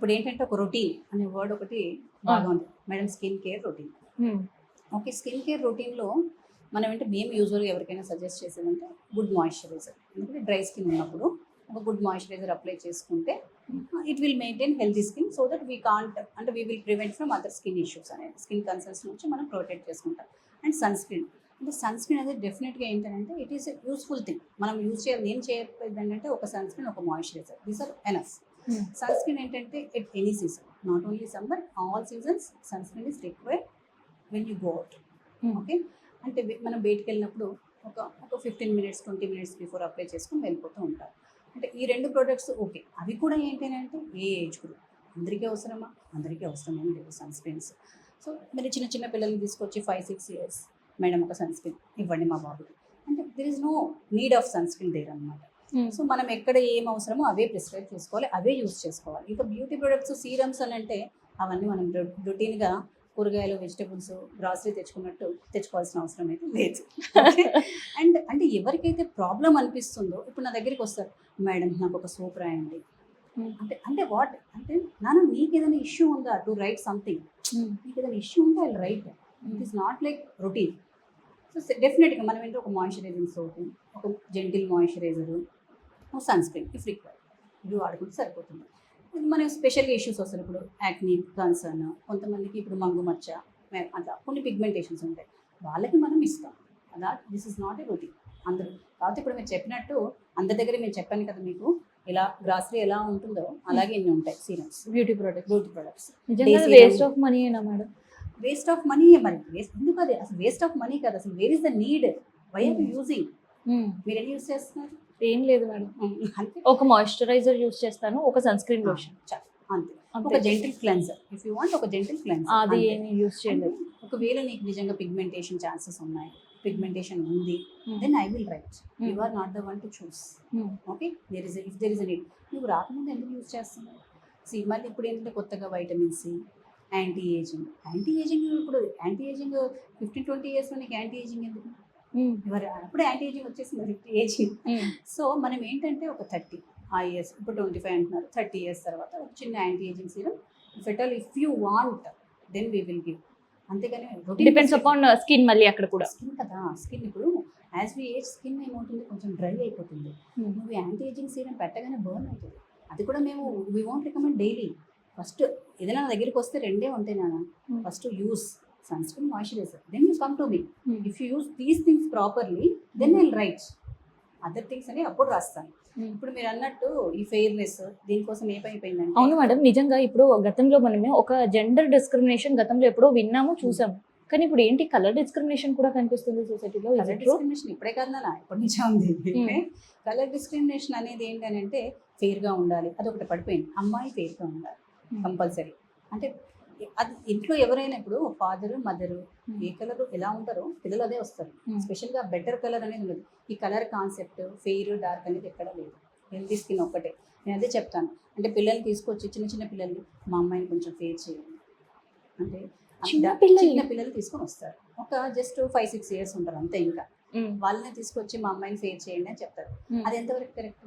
ఇప్పుడు ఏంటంటే ఒక రొటీన్ అనే వర్డ్ ఒకటి బాగా ఉంది madam skin care routine. Okay skin care రొటీన్లో మనం అంటే మేము యూజువల్గా ఎవరికైనా సజెస్ట్ చేసేదంటే గుడ్ మాయిశ్చరైజర్. ఎందుకంటే డ్రై స్కిన్ ఉన్నప్పుడు ఒక గుడ్ మాయిశ్చరైజర్ అప్లై చేసుకుంటే it will maintain healthy skin so that we can't అంటే we will prevent from other skin issues అనేది స్కిన్ కన్సర్న్స్ నుంచి మనం ప్రొటెక్ట్ చేసుకుంటాం. And sunscreen. అంటే సన్ స్క్రీన్ అనేది డెఫినెట్గా ఏంటంటే ఇట్ ఈస్ యూస్ఫుల్ థింగ్. మనం యూజ్ చేయాలి నేను చేయకపోయేది ఏంటంటే ఒక సన్ స్క్రీన్ ఒక moisturiser. These are enough. Sunscreen ఏంటంటే at any season not only summer all seasons sunscreen is required when you go out Hmm. Okay అంటే మనం బయటికి వెళ్ళినప్పుడు ఒక ఒక fifteen minutes twenty minutes before apply చేసుకొని వెళ్ళిపోతూ ఉంటారు అంటే ఈ రెండు ప్రోడక్ట్స్ ఓకే అవి కూడా ఏంటి అంటే ఏ ఏజ్ గ్రూప్ అందరికీ అవసరమా? అందరికీ అవసరమేం లేదు సన్ స్క్రీన్స్ సో మీరు చిన్న చిన్న పిల్లల్ని తీసుకొచ్చి ఫైవ్ సిక్స్ ఇయర్స్ మేడం ఒక సన్ స్క్రీన్ ఇవ్వండి మా బాబుకి. అంటే there is no need of sunscreen there అనమాట సో మనం ఎక్కడ ఏం అవసరమో అవే ప్రిస్క్రైబ్ చేసుకోవాలి అవే యూస్ చేసుకోవాలి. ఇంకా బ్యూటీ ప్రొడక్ట్స్ సీరమ్స్ అని అంటే అవన్నీ మనం రొటీన్గా కూరగాయలు వెజిటబుల్స్ గ్రాసరీ తెచ్చుకున్నట్టు తెచ్చుకోవాల్సిన అవసరం అయితే లేదు. అండ్ అంటే ఎవరికైతే ప్రాబ్లం అనిపిస్తుందో ఇప్పుడు నా దగ్గరికి వస్తారు మేడం నాకు ఒక సోప్ రాయండి. Hmm. అంటే అంటే వాట్ అంటే నాన్న నీకు ఏదైనా ఇష్యూ ఉందా? టు రైట్ సంథింగ్ నీకు ఏదైనా ఇష్యూ ఉంటే I write it is not like routine so డెఫినెట్గా మనం ఏంటో ఒక మాయిశ్చరైజింగ్ సోప్ ఒక gentle moisturiser sunscreen if required ఇవి వాడుకుంటే సరిపోతుంది. ఇది మనకి స్పెషల్గా ఇష్యూస్ వస్తాయి ఇప్పుడు యాక్నీ కన్సర్న్ కొంతమందికి ఇప్పుడు మంగు మచ్చ అట్లా కొన్ని పిగ్మెంటేషన్స్ ఉంటాయి. వాళ్ళకి మనం ఇస్తాం. అలా this is not a routine అందరూ కాబట్టి ఇప్పుడు మీరు చెప్పినట్టు అందరి దగ్గర నేను చెప్పాను కదా మీకు ఇలా గ్రాసరీ ఎలా ఉంటుందో అలాగే ఇన్ని ఉంటాయి serums beauty products beauty products నిజంగా waste. Of money madam? Waste of money మరి? వేస్ట్ ఎందుకు అది? అసలు వేస్ట్ ఆఫ్ మనీ కదా. అసలు where is the need why are. Using మీరు ఎన్ని యూజ్ చేస్తున్నారు? ఏం లేదు మేడం. అంతే. ఒక మాయిశ్చరైజర్ యూస్ చేస్తాను ఒక సన్ స్క్రీన్ లోషన్. అంతే. ఒక gentle cleanser if you want ఒక జెంటిల్ అది క్లెన్సర్ ఏమి యూస్ చేయలేదు. ఒకవేళ నీకు నిజంగా పిగ్మెంటేషన్ ఛాన్సెస్ ఉన్నాయి పిగ్మెంటేషన్ ఉంది. Then I will write. You are not the one to choose okay there is if there is need నువ్వు రాకముందు ఎందుకు యూజ్ చేస్తున్నావు? సి మళ్ళీ ఇప్పుడు ఏంటంటే కొత్తగా vitamin C anti ageing anti ageing ఇప్పుడు యాంటీ ఏజింగ్ ఫిఫ్టీన్ ట్వంటీ ఇయర్స్లో నీకు యాంటీ ఏజింగ్ ఎందుకు? ఉమ్, ఎవరు అప్పుడే యాంటీ ఏజింగ్ వచ్చేసింది ఫిఫ్టీ ఏజింగ్ ఉమ్, సో మనం ఏంటంటే ఒక థర్టీ ఆ ఇయర్స్ ఇప్పుడు ట్వంటీ ఫైవ్ అంటున్నారు థర్టీ ఇయర్స్ తర్వాత ఒక చిన్న anti ageing serum all if you want then we will give అంతేగాని డిపెండ్స్ అపాన్ స్కిన్ మళ్ళీ అక్కడ కూడా. స్కిన్ కదా స్కిన్ ఇప్పుడు యాజ్ వి ఏజ్ స్కిన్ ఏమవుతుంది? కొంచెం డ్రై అయిపోతుంది. ఉమ్, నువ్వు యాంటీ ఏజింగ్ సీరం పెట్టగానే బర్న్ అవుతుంది. అది కూడా మేము we want recommend daily first ఏదైనా నా దగ్గరికి వస్తే రెండే ఉంటాయి నాన్న. Hmm. First use sunscreen moisturiser then you come to me um, if you use these things properly then I write other things అని అప్పుడు రాస్తాను. ఉమ్. ఇప్పుడు మీరు అన్నట్టు ఈ ఫెయిర్నెస్ దీనికోసం ఏమైపోయిందంటే అవును మేడం నిజంగా ఇప్పుడు గతంలో మనమే ఒక జెండర్ డిస్క్రిమినేషన్ గతంలో ఎప్పుడో విన్నాము చూసాము. కానీ ఇప్పుడు ఏంటి కలర్ డిస్క్రిమినేషన్ కూడా కనిపిస్తుంది సొసైటీలో కలర్ డిస్క్రిమినేషన్ ఇప్పుడే కాదు నాన్న ఇప్పటి నుంచే ఉంది. Hmm. కలర్ డిస్క్రిమినేషన్ అనేది ఏంటంటే ఫెయిర్గా ఉండాలి. అది ఒకటి పడిపోయింది. అమ్మాయి ఫెయిర్గా ఉండాలి. కంపల్సరీ అంటే అది ఇంట్లో ఎవరైనా ఇప్పుడు ఫాదర్ మదర్ ఏ కలర్ ఎలా ఉంటారో పిల్లలు అదే వస్తారు. Hmm. స్పెషల్గా బెటర్ కలర్ అనేది ఉండదు. ఈ కలర్ కాన్సెప్ట్ ఫెయిర్ డార్క్ అనేది ఎక్కడ లేదు. హెల్తీ స్కిన్ ఒక్కటే. నేను అదే చెప్తాను. అంటే పిల్లల్ని తీసుకొచ్చి చిన్న చిన్న పిల్లల్ని మా అమ్మాయిని కొంచెం ఫేర్ చేయండి. అంటే చిన్న పిల్లలు తీసుకొని వస్తారు. ఒక జస్ట్ ఫైవ్ సిక్స్ ఇయర్స్ ఉంటారు అంతే ఇంకా. ఉమ్, వాళ్ళని తీసుకొచ్చి మా అమ్మాయిని ఫేర్ చేయండి అని చెప్తారు. అది ఎంతవరకు కరెక్ట్?